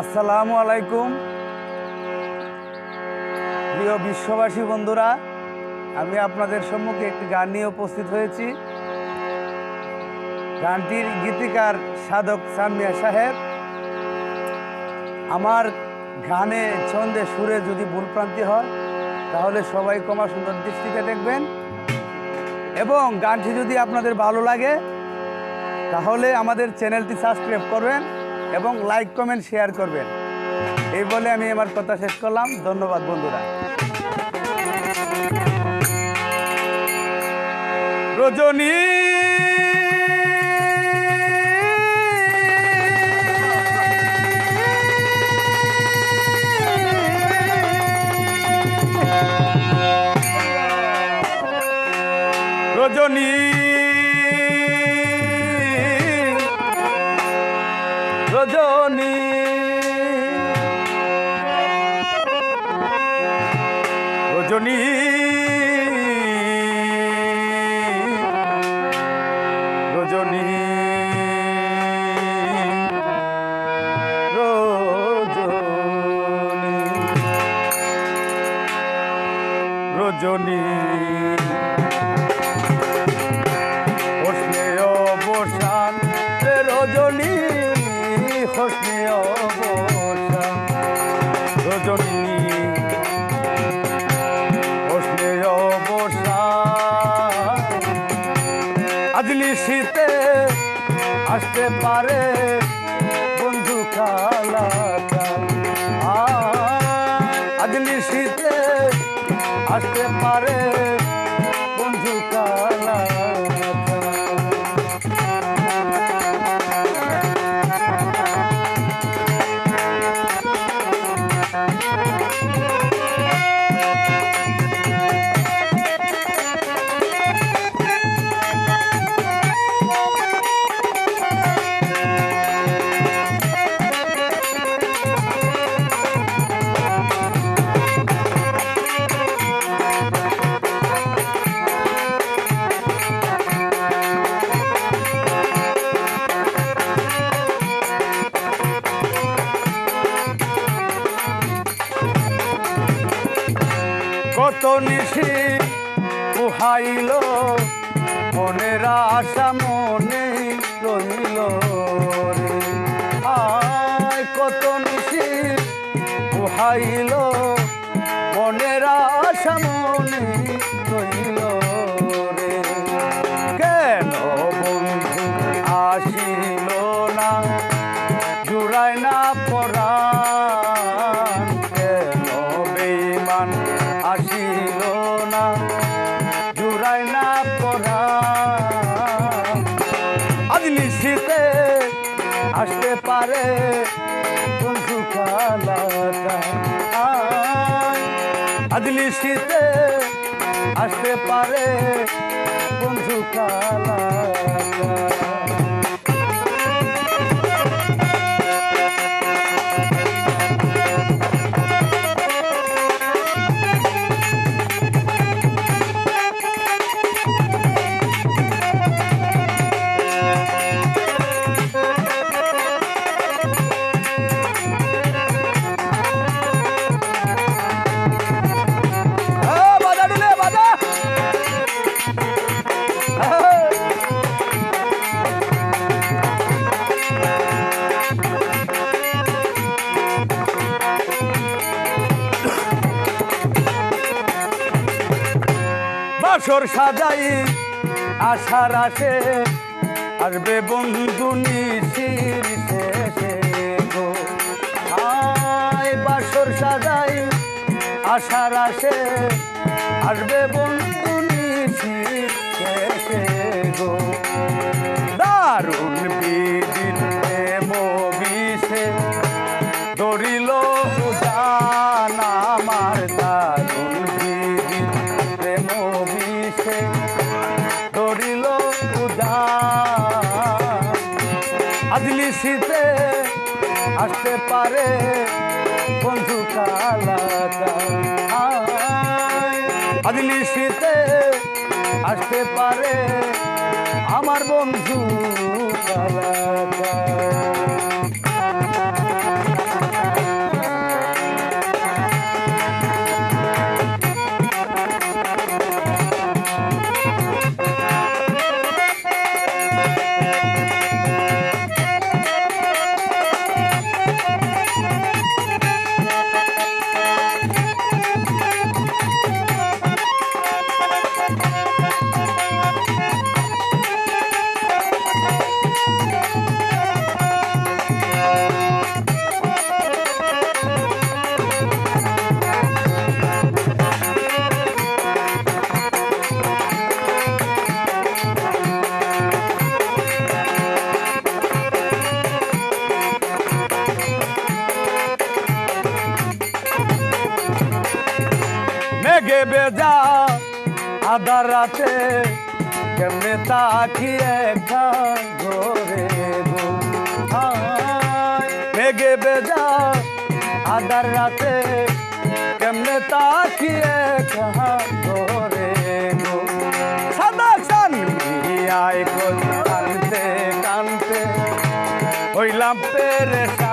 আসসালামু আলাইকুম। প্রিয় বিশ্ববাসী বন্ধুরা, আমি আপনাদের সম্মুখে একটি গান নিয়ে উপস্থিত হয়েছি। গানটির গীতিকার সাধক সামিয়া সাহেব। আমার গানে ছন্দে সুরে যদি ভুলপ্রান্তি হয়, তাহলে সবাই কমা সুন্দর দৃষ্টিতে দেখবেন। এবং গানটি যদি আপনাদের ভালো লাগে, তাহলে আমাদের চ্যানেলটি সাবস্ক্রাইব করবেন। এবং লাইক কমেন্ট শেয়ার করবেন। এই বলে আমি আমার কথা শেষ করলাম। ধন্যবাদ, বন্ধুরা। রজনী! রজনী! রজনী। রজনী। রজনী। রজনী। আজলি শীতে আসতে পারে নিশি উহাইল মনের আশা মনে রহিল আয় কত নিশি উহাইল মনের আশা মনে রহিল আসতে পারে বন্ধু আজ নিশিতে আসতে পারে বন্ধু খালাটা বাসর সাজাই, আশার আসে আসবে বন্ধু নিশির শেষে গো। আয় বাসর সাজাই, আশার আসে আসবে বন্ধু নিশির শেষে গো। দারুণ বিদিন আসতে পারে। বন্ধু কালাকা আসতে পারে আমার বন্ধু কালাটা আধার রাতে কেমনে তাকিয়ে ঘরে গো? মেঘে বেজা আধার রাতে কেমনে তাকিয়ে ঘরে গো? সাদা চান আয় কানতে কানতে হইলাম পেরেশান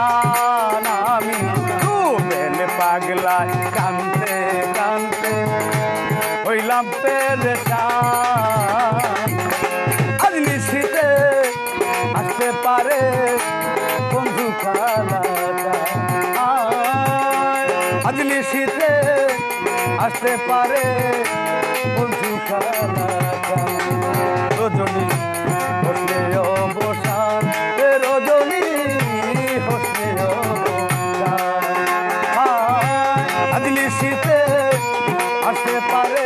আজ নিশিতে আসতে পারে বন্ধু আজ নিশিতে আসতে পারে বন্ধু রজনী হসলে অবসান রজনী হসলে অবসান। আজ নিশিতে আসতে পারে